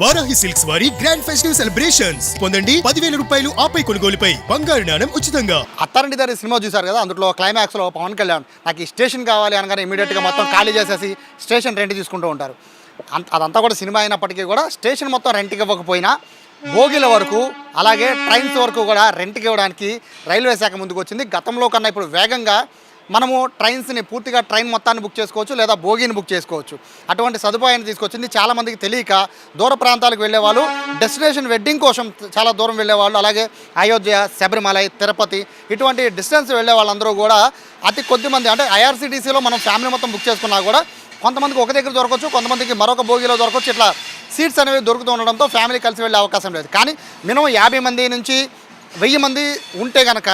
Varahi silks వారి grand festive celebrations పొందండి పదివేల రూపాయలు ఆపై కొనుగోలుపై. బంగారు నాణం ఉచితంగా. అత్తారింటి దారి సినిమా చూశారు కదా అందులో క్లైమాక్స్లో పవన్ కళ్యాణ్. నాకు ఈ స్టేషన్ కావాలి అనగానే ఇమీడియట్గా మొత్తం ఖాళీ చేసేసి స్టేషన్ రెంట్ తీసుకుంటూ ఉంటారు. అంత అదంతా కూడా సినిమా అయినప్పటికీ కూడా స్టేషన్ మొత్తం రెంట్కి ఇవ్వకపోయినా బోగిల వరకు అలాగే ట్రైన్స్ వరకు కూడా రెంట్కి ఇవ్వడానికి రైల్వే శాఖ ముందుకు వచ్చింది గతంలో కన్నా ఇప్పుడు వేగంగా మనము ట్రైన్స్ని పూర్తిగా ట్రైన్ మొత్తాన్ని బుక్ చేసుకోవచ్చు లేదా బోగీని బుక్ చేసుకోవచ్చు. అటువంటి సదుపాయాన్ని తీసుకొచ్చింది చాలామందికి తెలియక దూర ప్రాంతాలకు వెళ్ళేవాళ్ళు డెస్టినేషన్ వెడ్డింగ్ కోసం చాలా దూరం వెళ్ళేవాళ్ళు అలాగే అయోధ్య శబరిమల తిరుపతి ఇటువంటి డిస్టెన్స్ వెళ్ళే వాళ్ళందరూ కూడా అతి కొద్ది మంది అంటే ఐఆర్సీటీసీలో మనం ఫ్యామిలీ మొత్తం బుక్ చేసుకున్నా కూడా కొంతమందికి ఒక దగ్గర దొరకవచ్చు కొంతమందికి మరొక భోగిలో దొరకవచ్చు. ఇట్లా సీట్స్ అనేవి దొరుకుతూ ఉండడంతో ఫ్యామిలీ కలిసి వెళ్ళే అవకాశం లేదు. కానీ మినిమం యాభై మంది నుంచి వెయ్యి మంది ఉంటే కనుక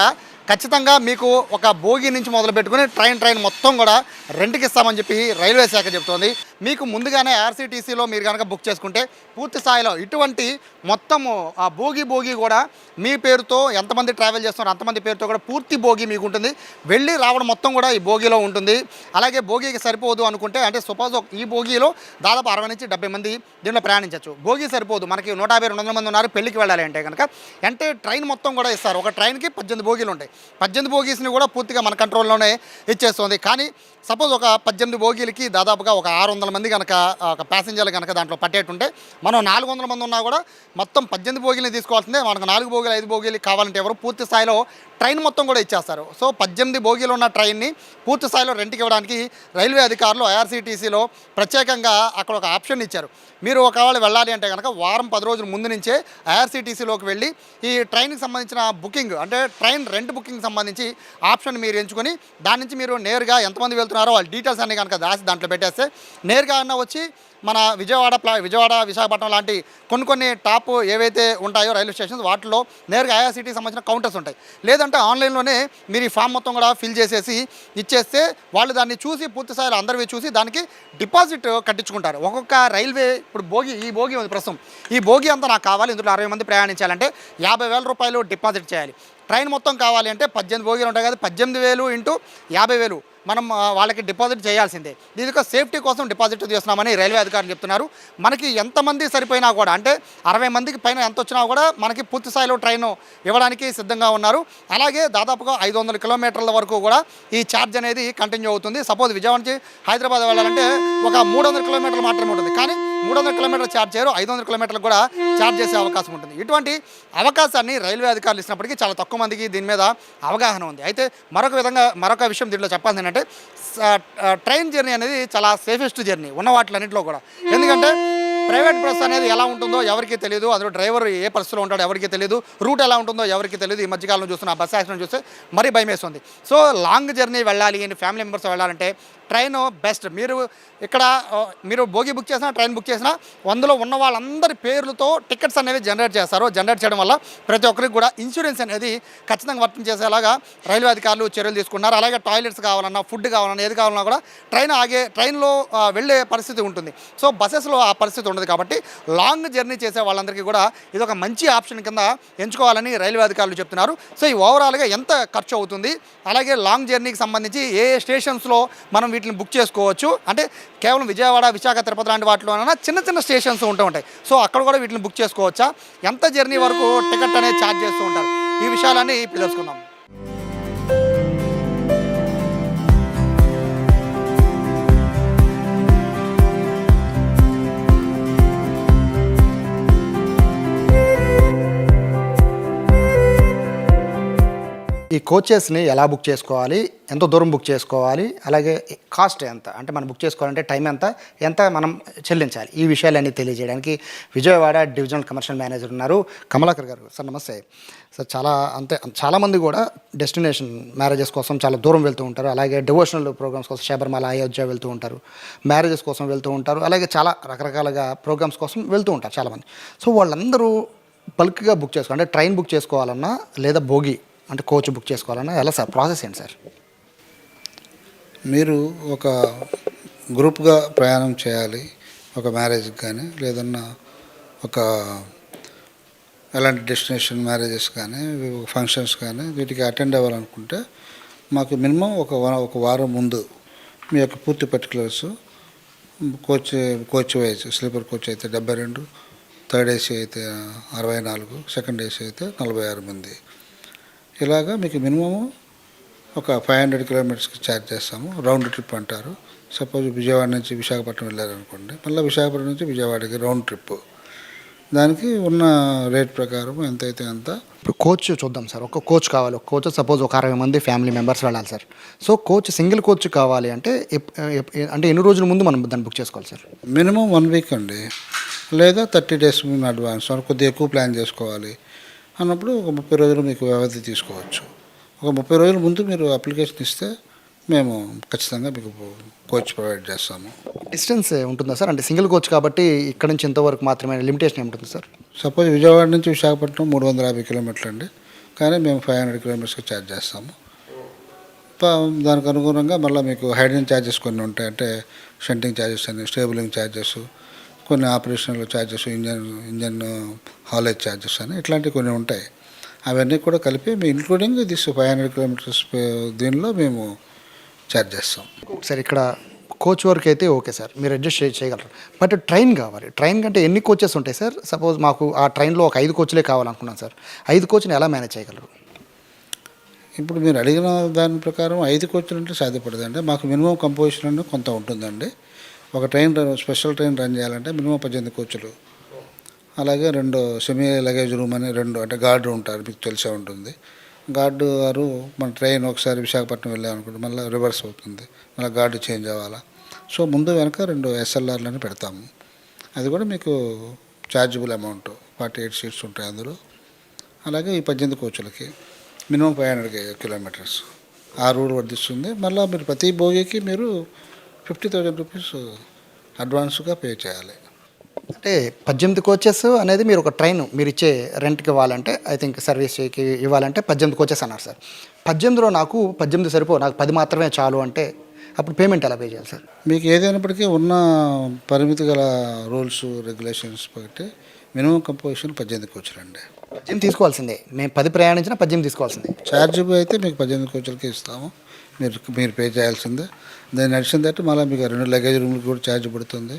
ఖచ్చితంగా మీకు ఒక భోగి నుంచి మొదలు పెట్టుకుని ట్రైన్ ట్రైన్ మొత్తం కూడా రెంట్కి ఇస్తామని చెప్పి రైల్వే శాఖ చెప్తోంది. మీకు ముందుగానే ఆర్సీటీసీలో మీరు కనుక బుక్ చేసుకుంటే పూర్తి స్థాయిలో ఇటువంటి మొత్తము ఆ భోగి భోగి కూడా మీ పేరుతో ఎంతమంది ట్రావెల్ చేస్తున్నారో అంతమంది పేరుతో కూడా పూర్తి భోగి మీకు ఉంటుంది. వెళ్ళి రావడం మొత్తం కూడా ఈ భోగిలో ఉంటుంది. అలాగే భోగికి సరిపోదు అనుకుంటే అంటే సపోజ్ ఈ భోగిలో దాదాపు అరవై నుంచి డెబ్బై మంది దీంట్లో ప్రయాణించవచ్చు భోగి సరిపోదు. మనకి నూట యాభై రెండు వందల మంది ఉన్నారు పెళ్ళికి వెళ్ళాలి అంటే కనుక అంటే ట్రైన్ మొత్తం కూడా ఇస్తారు. ఒక ట్రైన్కి పద్దెనిమిది భోగిలు ఉంటాయి. పద్దెనిమిది భోగీస్ని కూడా పూర్తిగా మన కంట్రోల్లోనే ఇచ్చేస్తుంది. కానీ సపోజ్ ఒక పద్దెనిమిది భోగిలకి దాదాపుగా ఒక ఆరు వందల మంది కనుక ఒక ప్యాసింజర్లు కనుక దాంట్లో పట్టేటుంటే మనం నాలుగు వందల మంది ఉన్నా కూడా మొత్తం పద్దెనిమిది భోగిల్ని తీసుకోవాల్సిందే. మనకు నాలుగు భోగిలు ఐదు భోగిలు కావాలంటే ఎవరు పూర్తి స్థాయిలో ట్రైన్ మొత్తం కూడా ఇచ్చేస్తారు. సో పద్దెనిమిది బోగీలు ఉన్న ట్రైన్ని పూర్తి స్థాయిలో రెంట్కి ఇవ్వడానికి రైల్వే అధికారులు ఐఆర్సీటీసీలో ప్రత్యేకంగా అక్కడ ఒక ఆప్షన్ ఇచ్చారు. మీరు ఒకవేళ వెళ్ళాలి అంటే కనుక వారం పది రోజుల ముందు నుంచే ఐఆర్సీటీసీలోకి వెళ్ళి ఈ ట్రైన్కి సంబంధించిన బుకింగ్ అంటే ట్రైన్ రెంట్ బుకింగ్ సంబంధించి ఆప్షన్ మీరు ఎంచుకొని దాని నుంచి మీరు నేరుగా ఎంతమంది వెళ్తున్నారో వాళ్ళ డీటెయిల్స్ అన్ని కనుక దాసి దాంట్లో పెట్టేస్తే నేరుగా అన్న వచ్చి మన విజయవాడ ప్లా విజయవాడ విశాఖపట్నం లాంటి కొన్ని కొన్ని టాప్ ఏవైతే ఉంటాయో రైల్వే స్టేషన్స్ వాటిలో నేరుగా ఐఆర్సీటీకి సంబంధించిన కౌంటర్స్ ఉంటాయి. లేదంటే ఆన్లైన్లోనే మీరు ఈ ఫామ్ మొత్తం కూడా ఫిల్ చేసేసి ఇచ్చేస్తే వాళ్ళు దాన్ని చూసి పూర్తిస్థాయిలో అందరివి చూసి దానికి డిపాజిట్ కట్టించుకుంటారు. ఒక్కొక్క రైల్వే ఇప్పుడు భోగి ఈ భోగి ఉంది ప్రస్తుతం. ఈ భోగి అంతా నాకు కావాలి. ఇందులో అరవై మంది ప్రయాణించాలంటే యాభై వేల రూపాయలు డిపాజిట్ చేయాలి. ట్రైన్ మొత్తం కావాలి అంటే పద్దెనిమిది భోగిలు ఉంటాయి కదా పద్దెనిమిది వేలు ఇంటూ యాభై వేలు. మనం వాళ్ళకి డిపాజిట్ చేయాల్సిందే. దీనికి సేఫ్టీ కోసం డిపాజిట్ చేస్తున్నామని రైల్వే అధికారులు చెప్తున్నారు. మనకి ఎంతమంది సరిపోయినా కూడా అంటే అరవై మందికి పైన ఎంత వచ్చినా కూడా మనకి పూర్తి స్థాయిలో ట్రైన్ ఇవ్వడానికి సిద్ధంగా ఉన్నారు. అలాగే దాదాపుగా ఐదు వందల కిలోమీటర్ల వరకు కూడా ఈ ఛార్జ్ అనేది కంటిన్యూ అవుతుంది. సపోజ్ విజయవాడ నుంచి హైదరాబాద్ వెళ్ళాలంటే ఒక మూడు వందల కిలోమీటర్లు మాత్రమే ఉంటుంది. కానీ మూడు వందల కిలోమీటర్లు ఛార్జ్ చేయరు ఐదు వందల కిలోమీటర్లు కూడా ఛార్జ్ చేసే అవకాశం ఉంటుంది. ఇటువంటి అవకాశాన్ని రైల్వే అధికారులు ఇచ్చినప్పటికీ చాలా తక్కువ మందికి దీని మీద అవగాహన ఉంది. అయితే మరొక విధంగా మరొక విషయం దీంట్లో చెప్పాల్సింది ఏంటంటే ట్రైన్ జర్నీ అనేది చాలా సేఫెస్ట్ జర్నీ ఉన్న వాటిలన్నింటిలో కూడా. ఎందుకంటే ప్రైవేట్ బస్ అనేది ఎలా ఉంటుందో ఎవరికీ తెలియదు అందులో డ్రైవర్ ఏ పరిస్థితిలో ఉంటాడో ఎవరికీ తెలియదు రూట్ ఎలా ఉంటుందో ఎవరికీ తెలియదు ఈ మధ్యకాలంలో చూస్తున్న బస్ యాక్సిడెంట్ చూస్తే మరీ భయం వేస్తుంది సో లాంగ్ జర్నీ వెళ్ళాలి అని ఫ్యామిలీ మెంబర్స్ వెళ్ళాలంటే ట్రైన్ బెస్ట్. మీరు ఇక్కడ మీరు భోగి బుక్ చేసినా ట్రైన్ బుక్ చేసినా అందులో ఉన్న వాళ్ళందరి పేర్లతో టికెట్స్ అనేవి జనరేట్ చేస్తారు. జనరేట్ చేయడం వల్ల ప్రతి ఒక్కరికి కూడా ఇన్సూరెన్స్ అనేది ఖచ్చితంగా వర్తించేసేలాగా రైల్వే అధికారులు చర్యలు తీసుకున్నారు. అలాగే టాయిలెట్స్ కావాలన్నా ఫుడ్ కావాలన్నా ఏది కావాలన్నా కూడా ట్రైన్ ఆగే ట్రైన్లో వెళ్ళే పరిస్థితి ఉంటుంది. సో బస్సెస్లో ఆ పరిస్థితి ఉండదు కాబట్టి లాంగ్ జర్నీ చేసే వాళ్ళందరికీ కూడా ఇది ఒక మంచి ఆప్షన్ కింద ఎంచుకోవాలని రైల్వే అధికారులు చెప్తున్నారు. సో ఈ ఓవరాల్గా ఎంత ఖర్చు అవుతుంది? అలాగే లాంగ్ జర్నీకి సంబంధించి ఏ ఏ స్టేషన్స్లో మనం వీటిని బుక్ చేసుకోవచ్చు. అంటే కేవలం విజయవాడ విశాఖ తిరుపతి లాంటి వాటిలోనైనా చిన్న చిన్న స్టేషన్స్ ఉంటూ ఉంటాయి. సో అక్కడ కూడా వీటిని బుక్ చేసుకోవచ్చా? ఎంత జర్నీ వరకు టికెట్ అనేది ఛార్జ్ చేస్తూ ఉంటారు? ఈ విషయాలన్నీ ఇప్పుడు తెలుసుకుందాం. కోచెస్ని ఎలా బుక్ చేసుకోవాలి? ఎంత దూరం బుక్ చేసుకోవాలి? అలాగే కాస్ట్ ఎంత? అంటే మనం బుక్ చేసుకోవాలంటే టైం ఎంత? ఎంత మనం చెల్లించాలి? ఈ విషయాలన్నీ తెలియజేయడానికి విజయవాడ డివిజనల్ కమర్షియల్ మేనేజర్ ఉన్నారు కమలాకర్ గారు. సార్ నమస్తే. సార్ చాలా అంతే చాలామంది కూడా డెస్టినేషన్ మ్యారేజెస్ కోసం చాలా దూరం వెళ్తూ ఉంటారు. అలాగే డివోషనల్ ప్రోగ్రామ్స్ కోసం శబరిమల అయోధ్య వెళ్తూ ఉంటారు. మ్యారేజెస్ కోసం వెళ్తూ ఉంటారు. అలాగే చాలా రకరకాలుగా ప్రోగ్రామ్స్ కోసం వెళ్తూ ఉంటారు చాలామంది సో వాళ్ళందరూ బల్క్గా బుక్ చేసుకోవాలి అంటే ట్రైన్ బుక్ చేసుకోవాలన్నా లేదా భోగి అంటే కోచ్ బుక్ చేసుకోవాలన్నా? ఎలా సార్? ప్రాసెస్ ఏంటి సార్? మీరు ఒక గ్రూప్గా ప్రయాణం చేయాలి ఒక మ్యారేజ్కి కానీ లేదన్నా ఒక ఎలాంటి డెస్టినేషన్ మ్యారేజెస్ కానీ ఫంక్షన్స్ కానీ వీటికి అటెండ్ అవ్వాలనుకుంటే మాకు మినిమం ఒక ఒక వారం ముందు మీ యొక్క పూర్తి particulars coach coach wise sleeper coach అయితే డెబ్బై రెండు థర్డ్ ఏసీ అయితే అరవై నాలుగు సెకండ్ ఏసీ అయితే నలభై ఆరు మంది. ఇలాగా మీకు మినిమము ఒక ఫైవ్ హండ్రెడ్ కిలోమీటర్స్కి ఛార్జ్ చేస్తాము. రౌండ్ ట్రిప్ అంటారు. సపోజ్ విజయవాడ నుంచి విశాఖపట్నం వెళ్ళారనుకోండి. మళ్ళీ విశాఖపట్నం నుంచి విజయవాడకి రౌండ్ ట్రిప్ దానికి ఉన్న రేట్ ప్రకారం ఎంతైతే అంత ఇప్పుడు కోచ్ చూద్దాం సార్. ఒక కోచ్ కావాలి. ఒక కోచ్ సపోజ్ ఒక అరవై మంది ఫ్యామిలీ మెంబర్స్ వెళ్ళాలి sir. So coach single coach కావాలి అంటే అంటే ఎన్ని రోజుల ముందు మనం దాన్ని బుక్ చేసుకోవాలి సార్? మినిమం వన్ వీక్ అండి. లేదా థర్టీ డేస్ ముందు అడ్వాన్స్ కొద్దిగా ఎక్కువ ప్లాన్ చేసుకోవాలి. అన్నప్పుడు ఒక ముప్పై రోజులు మీకు వ్యవధి తీసుకోవచ్చు. ఒక ముప్పై రోజుల ముందు మీరు అప్లికేషన్ ఇస్తే మేము ఖచ్చితంగా మీకు కోచ్ ప్రొవైడ్ చేస్తాము. డిస్టెన్స్ ఉంటుందా సార్? అంటే సింగిల్ కోచ్ కాబట్టి ఇక్కడ నుంచి ఇంతవరకు మాత్రమే లిమిటేషన్ ఏముంటుంది సార్? సపోజ్ విజయవాడ నుంచి విశాఖపట్నం మూడు వందల యాభై కిలోమీటర్లు అండి. కానీ మేము ఫైవ్ హండ్రెడ్ కిలోమీటర్స్కి ఛార్జ్ చేస్తాము. దానికి అనుగుణంగా మళ్ళీ మీకు హైడింగ్ ఛార్జెస్ కొన్ని ఉంటాయి అంటే షంటింగ్ ఛార్జెస్ అని స్టేబులింగ్ ఛార్జెస్ కొన్ని operational charges engine engine haulage charges అని ఇట్లాంటివి కొన్ని ఉంటాయి. అవన్నీ కూడా కలిపి మీ including this five hundred kilometres దీనిలో మేము ఛార్జ్ చేస్తాం. సార్ ఇక్కడ కోచ్ వరకు అయితే ఓకే సార్ మీరు అడ్జస్ట్ చేయగలరు. బట్ ట్రైన్ కావాలి. ట్రైన్ కంటే ఎన్ని కోచెస్ ఉంటాయి సార్ సపోజ్ మాకు ఆ ట్రైన్లో ఒక ఐదు కోచ్లే కావాలనుకున్నాను సార్ ఐదు కోచ్ని ఎలా మేనేజ్ చేయగలరు? ఇప్పుడు మీరు అడిగిన దాని ప్రకారం ఐదు కోచ్లు అంటే సాధ్యపడదండి. మాకు మినిమం కంపోజిషన్ కొంత ఉంటుందండి. ఒక train run- special train run చేయాలంటే మినిమం పద్దెనిమిది కోచ్లు. అలాగే రెండు సెమీ లగేజ్ రూమ్ అని రెండు అంటే గార్డు ఉంటారు మీకు తెలిసే ఉంటుంది. గార్డు వారు మన ట్రైన్ ఒకసారి విశాఖపట్నం వెళ్ళామనుకుంటే మళ్ళీ రివర్స్ అవుతుంది. మళ్ళీ గార్డు చేంజ్ అవ్వాలా. సో ముందు వెనక రెండు ఎస్ఎల్ఆర్లని పెడతాము. అది కూడా మీకు chargeable amount forty eight seats ఉంటాయి అందులో. అలాగే ఈ పద్దెనిమిది కోచులకి మినిమం ఫైవ్ హండ్రెడ్ కిలోమీటర్స్ ఆ రూల్ వర్తిస్తుంది. మళ్ళీ మీరు ప్రతి భోగికి మీరు ఫిఫ్టీ థౌజండ్ రూపీస్ అడ్వాన్స్గా పే చేయాలి. అంటే పద్దెనిమిది కోచెస్ అనేది మీరు ఒక ట్రైన్ మీరు ఇచ్చే రెంట్కి ఇవ్వాలంటే ఐ థింక్ సర్వీస్కి ఇవ్వాలంటే పద్దెనిమిది కోచెస్ అన్నారు సార్. పద్దెనిమిదిలో నాకు పద్దెనిమిది సరిపో నాకు పది మాత్రమే చాలు అంటే అప్పుడు పేమెంట్ ఎలా పే చేయాలి సార్? మీకు ఏదైనప్పటికీ ఉన్న పరిమితి గల రూల్స్ రెగ్యులేషన్స్ బట్టి మినిమం కంపోజిషన్ పద్దెనిమిది కోచులండి పద్దెనిమిది తీసుకోవాల్సిందే. మేము పది ప్రయాణించినా పద్దెనిమిది తీసుకోవాల్సిందే. ఛార్జబుల్ అయితే మీకు పద్దెనిమిది కోచులకి ఇస్తాము. మీరు మీరు పే చేయాల్సిందే. దాన్ని నడిచిన తట్టు మళ్ళీ మీకు రెండు లగేజ్ రూమ్కి కూడా ఛార్జ్ పడుతుంది.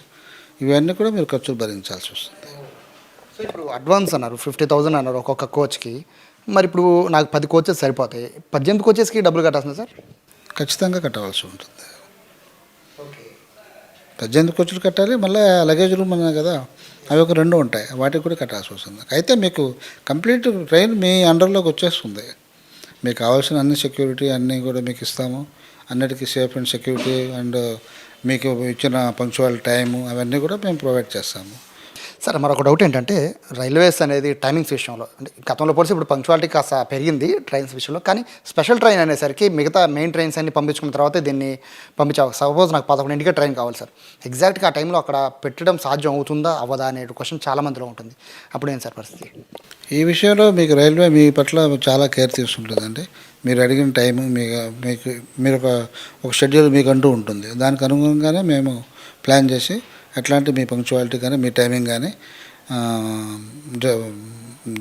ఇవన్నీ కూడా మీరు ఖర్చులు భరించాల్సి వస్తుంది. సో ఇప్పుడు అడ్వాన్స్ అన్నారు ఫిఫ్టీ థౌసండ్ అన్నారు ఒక్కొక్క కోచ్కి మరి ఇప్పుడు నాకు పది కోచెస్ సరిపోతాయి. పద్దెనిమిది కోచెస్కి డబ్బులు కట్టాల్సింది సార్? ఖచ్చితంగా కట్టవలసి ఉంటుంది. పద్దెనిమిది కోచులు కట్టాలి మళ్ళీ లగేజ్ రూమ్ ఉన్నాయి కదా అవి ఒక రెండు ఉంటాయి. వాటికి కూడా కట్టాల్సి వస్తుంది. అయితే మీకు కంప్లీట్ ట్రైన్ మీ అండర్లోకి వచ్చేస్తుంది. మీకు కావాల్సిన అన్ని సెక్యూరిటీ అన్నీ కూడా మీకు ఇస్తాము. అన్నిటికీ సేఫ్ అండ్ సెక్యూరిటీ అండ్ మీకు ఇచ్చిన పంక్చువల్ టైము అవన్నీ కూడా మేము ప్రొవైడ్ చేస్తాము. సార్ మరొక డౌట్ ఏంటంటే రైల్వేస్ అనేది టైమింగ్స్ విషయంలో అంటే గతంలో పోలిసి ఇప్పుడు పంక్చువాలిటీ కాస్త పెరిగింది ట్రైన్స్ విషయంలో కానీ స్పెషల్ ట్రైన్ అనేసరికి మిగతా మెయిన్ ట్రైన్స్ అన్ని పంపించుకున్న తర్వాత దీన్ని పంపించా సపోజ్ నాకు పదకొండింటికే ట్రైన్ కావాలి సార్. ఎగ్జాక్ట్గా ఆ టైంలో అక్కడ పెట్టడం సాధ్యం అవుతుందా? అవ్వదా? అనే క్వశ్చన్ చాలా మందిలో ఉంటుంది. అప్పుడు ఏం సార్ పరిస్థితి? ఈ విషయంలో మీకు రైల్వే మీ పట్ల చాలా కేర్ తీసుకుంటుందండి. మీరు అడిగిన టైం మీకు మీకు మీరు ఒక ఒక షెడ్యూల్ మీకు అంటూ ఉంటుంది. దానికి అనుగుణంగానే మేము ప్లాన్ చేసి ఎట్లాంటి మీ పంక్చువాలిటీ కానీ మీ టైమింగ్ కానీ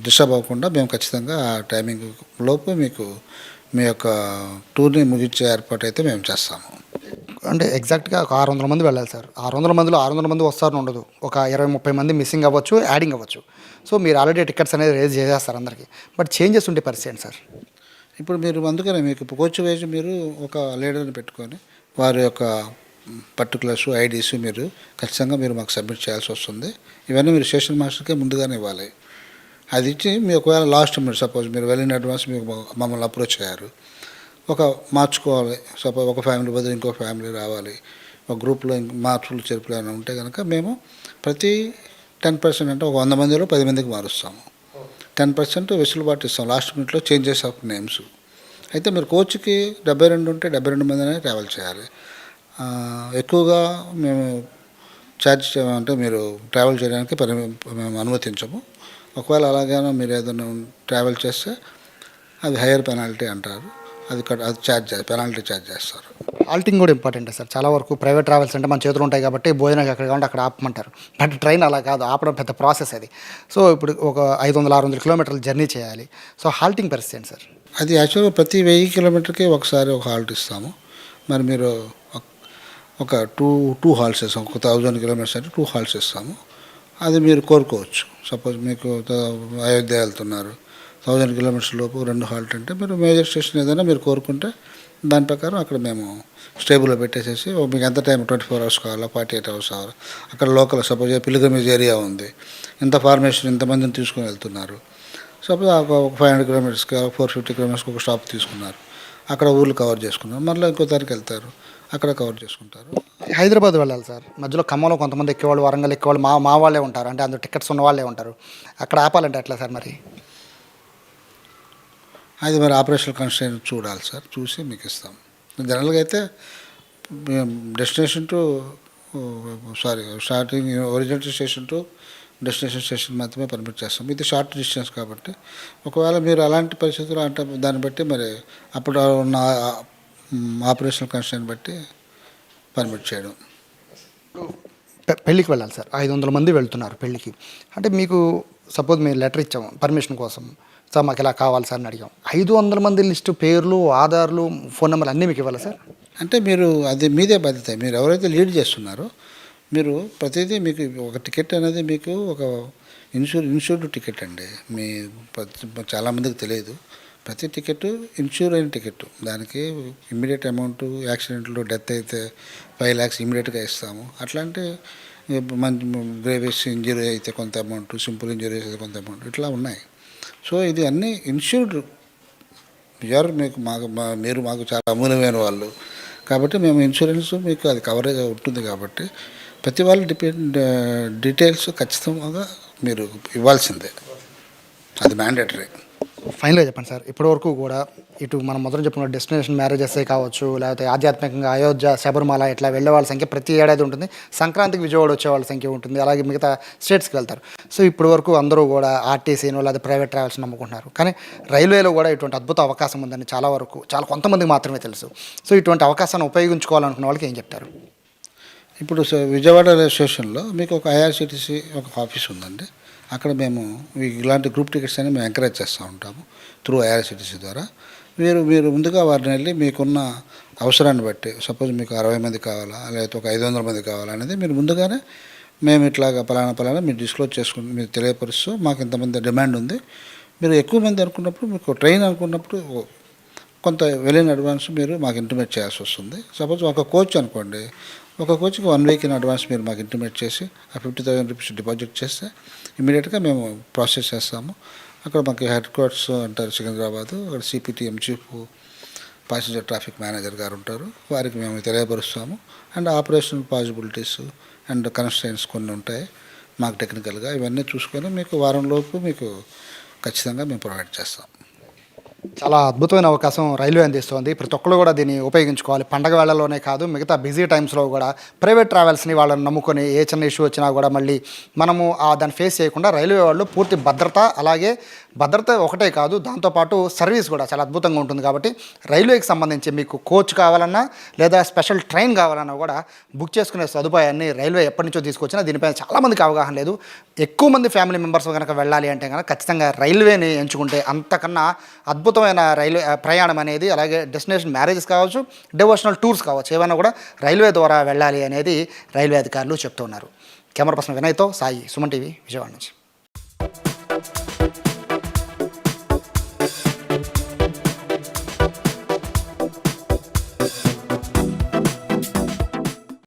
డిస్టర్బ్ అవ్వకుండా మేము ఖచ్చితంగా ఆ టైమింగ్ లోపు మీకు మీ యొక్క టూర్ని ముగించే ఏర్పాటు అయితే మేము చేస్తాము. అంటే ఎగ్జాక్ట్గా ఒక ఆరు వందల మంది వెళ్ళాలి సార్. ఆరు వందల మందిలో ఆరు వందల మంది వస్తారని ఉండదు. ఒక ఇరవై ముప్పై మంది మిస్సింగ్ అవ్వచ్చు యాడింగ్ అవ్వచ్చు. సో మీరు ఆల్రెడీ టికెట్స్ అనేది రేజ్ చేసేస్తారు అందరికీ. బట్ చేంజెస్ ఉంటే పరిస్థితి సార్? ఇప్పుడు మీరు అందుకనే మీకు కోచ్ వేసి మీరు ఒక లీడర్ని పెట్టుకొని వారి యొక్క పర్టికులర్స్ ఐడీస్ మీరు ఖచ్చితంగా మీరు మాకు సబ్మిట్ చేయాల్సి వస్తుంది. ఇవన్నీ మీరు స్టేషన్ మాస్టర్కే ముందుగానే ఇవ్వాలి. అది ఇచ్చి మీ ఒకవేళ లాస్ట్ మీరు సపోజ్ మీరు వెళ్ళిన అడ్వాన్స్ మీకు మా- మమ్మల్ని అప్రోచ్ అయ్యారు. ఒక మార్చుకోవాలి. సపోజ్ ఒక ఫ్యామిలీ బదులు ఇంకో ఫ్యామిలీ రావాలి. ఒక గ్రూప్లో ఇంక మార్పులు చేర్పులు ఏమైనా ఉంటే కనుక మేము ప్రతి టెన్ పర్సెంట్ అంటే ఒక వంద మందిలో పది మందికి మారుస్తాము. టెన్ పర్సెంట్ వెసులుబాటు ఇస్తాం. లాస్ట్ మినిట్లో చేంజెస్ ఆఫ్ నేమ్స్ అయితే మీరు కోచ్కి డెబ్బై రెండు ఉంటే డెబ్బై రెండు మందినే ట్రావెల్ చేయాలి. ఎక్కువగా మేము ఛార్జ్ అంటే మీరు ట్రావెల్ చేయడానికి పరి మేము అనుమతించము. ఒకవేళ అలాగైనా మీరు ఏదైనా ట్రావెల్ చేస్తే అది హయ్యర్ పెనాల్టీ అంటారు. అది అది ఛార్జ్ పెనాల్టీ ఛార్జ్ చేస్తారు. హాల్టింగ్ కూడా ఇంపార్టెంట్ సార్. చాలా వరకు ప్రైవేట్ ట్రావెల్స్ అంటే మన చేతులు ఉంటాయి కాబట్టి భోజనం ఎక్కడ కావాలంటే అక్కడ ఆపమంటారు. బట్ ట్రైన్ అలా కాదు. ఆపడం పెద్ద ప్రాసెస్ అది. సో ఇప్పుడు ఒక ఐదు వందల ఆరు వందల కిలోమీటర్లు జర్నీ చేయాలి. సో హాల్టింగ్ పరిస్థితి ఏంటి సార్? అది యాక్చువల్గా ప్రతి వెయ్యి కిలోమీటర్కి ఒకసారి ఒక హాల్ట్ ఇస్తాము. మరి మీరు ఒక- టూ టూ హాల్స్ వేస్తాము ఒక థౌజండ్ కిలోమీటర్స్ అంటే టూ హాల్స్ ఇస్తాము అది మీరు కోరుకోవచ్చు. సపోజ్ మీకు అయోధ్య వెళ్తున్నారు. థౌజండ్ కిలోమీటర్స్ లోపు రెండు హాల్ట్ అంటే మీరు మేజర్ స్టేషన్ ఏదైనా మీరు కోరుకుంటే దాని ప్రకారం అక్కడ మేము స్టేబుల్లో పెట్టేసేసి మీకు ఎంత టైం ట్వంటీ ఫోర్ అవర్స్ కావాలా ఫార్టీ ఎయిట్ అవర్స్ కావాలా? అక్కడ లోకల్ సపోజ్ పిలిగమేజ్ ఏరియా ఉంది. ఇంత ఫార్మేషన్ ఇంతమందిని తీసుకొని వెళ్తున్నారు. సపోజ్ ఒక ఫైవ్ హండ్రెడ్ కిలోమీటర్స్కి ఫోర్ ఫిఫ్టీ కిలోమీటర్స్కి ఒక స్టాప్ తీసుకున్నారు. అక్కడ ఊళ్ళు కవర్ చేసుకున్నారు. మళ్ళీ ఇంకో దానికి వెళ్తారు. అక్కడ కవర్ చేసుకుంటారు. హైదరాబాద్ వెళ్ళాలి సార్. మధ్యలో ఖమ్మంలో కొంతమంది ఎక్కేవాళ్ళు వరంగల్ ఎక్కేవాళ్ళు మా మా వాళ్ళే ఉంటారు. అంటే అందులో టికెట్స్ ఉన్న వాళ్ళే ఉంటారు. అక్కడ ఆపాలంటే ఎట్లా సార్ మరి? అది మరి ఆపరేషనల్ కన్స్ట్రెయిన్ చూడాలి సార్. చూసి మీకు ఇస్తాం. జనరల్గా అయితే destination to sorry starting original station to destination station మాత్రమే పర్మిట్ చేస్తాం. ఇది షార్ట్ డిస్టెన్స్ కాబట్టి ఒకవేళ మీరు అలాంటి పరిస్థితులు అంటే దాన్ని బట్టి మరి అప్పుడు ఉన్న ఆపరేషనల్ కన్స్ట్రెయిన్ బట్టి పర్మిట్ చేయడం. పెళ్ళికి వెళ్ళాలి సార్. ఐదు వందల మంది వెళ్తున్నారు పెళ్ళికి. అంటే మీకు సపోజ్ మేము లెటర్ ఇచ్చాము పర్మిషన్ కోసం. సార్ మాకు ఇలా కావాలి సార్ అని అడిగాం. ఐదు వందల మంది లిస్టు పేర్లు ఆధార్లు ఫోన్ నెంబర్లు అన్నీ మీకు ఇవ్వాలి సార్? అంటే మీరు అది మీదే బాధ్యత. మీరు ఎవరైతే లీడ్ చేస్తున్నారో మీరు ప్రతిదీ మీకు ఒక టికెట్ అనేది మీకు ఒక ఇన్సూర్ ఇన్సూర్డ్ టికెట్ అండి. మీ చాలామందికి తెలియదు. ప్రతి టికెట్ ఇన్సూర్ అయిన టికెట్. దానికి ఇమ్మీడియట్ అమౌంట్ యాక్సిడెంట్లో డెత్ అయితే ఫైవ్ ల్యాక్స్ ఇమ్మీడియట్గా ఇస్తాము. అట్లాంటి మంచి గ్రేవియస్ ఇంజరీ అయితే కొంత అమౌంట్ సింపుల్ ఇంజరీస్ అయితే కొంత అమౌంట్ ఇట్లా ఉన్నాయి. సో ఇది అన్నీ ఇన్సూర్డ్ యూఆర్ మీకు మాకు మా మీరు మాకు చాలా అమూల్యమైన వాళ్ళు. కాబట్టి మేము ఇన్సూరెన్స్ మీకు అది కవరేజ్ ఉంటుంది కాబట్టి ప్రతి వాళ్ళు డిపెండ్ డీటెయిల్స్ ఖచ్చితంగా మీరు ఇవ్వాల్సిందే. అది మ్యాండేటరీ. ఫైనల్గా చెప్పండి సార్. ఇప్పటివరకు కూడా ఇటు మనం మొదలు చెప్పుకున్న డెస్టినేషన్ మ్యారేజెస్ కావచ్చు లేకపోతే ఆధ్యాత్మికంగా అయోధ్య శబరిమల ఇట్లా వెళ్ళే వాళ్ళ సంఖ్య ప్రతి ఏడాది ఉంటుంది. సంక్రాంతికి విజయవాడ వచ్చే వాళ్ళ సంఖ్య ఉంటుంది. అలాగే మిగతా స్టేట్స్కి వెళ్తారు. సో ఇప్పటి వరకు అందరూ కూడా ఆర్టీసీను లేదా ప్రైవేట్ ట్రావెల్స్ నమ్ముకుంటున్నారు. కానీ రైల్వేలో కూడా ఇటువంటి అద్భుత అవకాశం ఉందని చాలా వరకు చాలా కొంతమందికి మాత్రమే తెలుసు. సో ఇటువంటి అవకాశాన్ని ఉపయోగించుకోవాలనుకున్న వాళ్ళకి ఏం చెప్తారు? ఇప్పుడు స- విజయవాడ రైల్వే స్టేషన్లో మీకు ఒక ఐఆర్సిటీసీ ఒక ఆఫీస్ ఉందండి. అక్కడ మేము ఇలాంటి గ్రూప్ టికెట్స్ అని మేము ఎంకరేజ్ చేస్తూ ఉంటాము త్రూ ఐఆర్సిటీసీ ద్వారా. మీరు మీరు ముందుగా వారిని వెళ్ళి మీకున్న అవసరాన్ని బట్టి సపోజ్ మీకు అరవై మంది కావాలా లేకపోతే ఒక ఐదు వందల మంది కావాలా అనేది మీరు ముందుగానే మేము ఇట్లాగా పలానా పలానా మీరు డిస్క్లోజ్ చేసుకుని మీరు తెలియపరుస్తూ మాకు ఇంతమంది డిమాండ్ ఉంది. మీరు ఎక్కువ మంది అనుకున్నప్పుడు మీకు ట్రైన్ అనుకున్నప్పుడు కొంత వెళ్ళిన అడ్వాన్స్ మీరు మాకు ఇంటిమేట్ చేయాల్సి వస్తుంది. సపోజ్ ఒక కోచ్ అనుకోండి ఒక కోచ్కి వన్ వీక్ ఇన్ అడ్వాన్స్ మీరు మాకు ఇంటిమేట్ చేసి ఆ ఫిఫ్టీ థౌసండ్ రూపీస్ డిపాజిట్ చేస్తే ఇమీడియట్గా మేము ప్రాసెస్ చేస్తాము. అక్కడ మాకు హెడ్ క్వార్టర్స్ అంటారు సికింద్రాబాద్ అక్కడ CPTM chief passenger traffic manager గారు ఉంటారు. వారికి మేము తెలియపరుస్తాము. And operation possibilities and constraints కొన్ని ఉంటాయి. మాకు టెక్నికల్గా ఇవన్నీ చూసుకొని మీకు వారంలోపు మీకు ఖచ్చితంగా మేము ప్రొవైడ్ చేస్తాం. చాలా అద్భుతమైన అవకాశం రైల్వే అందిస్తోంది. ప్రతి ఒక్కరు కూడా దీన్ని ఉపయోగించుకోవాలి. పండగ వేళలోనే కాదు మిగతా బిజీ టైమ్స్లో కూడా ప్రైవేట్ ట్రావెల్స్ని వాళ్ళని నమ్ముకొని ఏ చిన్న ఇష్యూ వచ్చినా కూడా మళ్ళీ మనము ఆ దాన్ని ఫేస్ చేయకుండా రైల్వే వాళ్ళు పూర్తి భద్రత అలాగే భద్రత ఒకటే కాదు దాంతోపాటు సర్వీస్ కూడా చాలా అద్భుతంగా ఉంటుంది కాబట్టి రైల్వేకి సంబంధించి మీకు కోచ్ కావాలన్నా లేదా స్పెషల్ ట్రైన్ కావాలన్నా కూడా బుక్ చేసుకునే సదుపాయాన్ని రైల్వే ఎప్పటి నుంచో తీసుకొచ్చినా దీనిపైన చాలామందికి అవగాహన లేదు. ఎక్కువ మంది ఫ్యామిలీ మెంబర్స్ కనుక వెళ్ళాలి అంటే కనుక ఖచ్చితంగా రైల్వేని ఎంచుకుంటే అంతకన్నా అద్భుతమైన రైల్వే ప్రయాణం అనేది అలాగే డెస్టినేషన్ మ్యారేజెస్ కావచ్చు డివోషనల్ టూర్స్ కావచ్చు ఏమైనా కూడా రైల్వే ద్వారా వెళ్ళాలి అనేది రైల్వే అధికారులు చెప్తున్నారు కెమెరా పర్సన్ వినయ్తో సాయి సుమన్ టీవీ విజయవాడ నుంచి.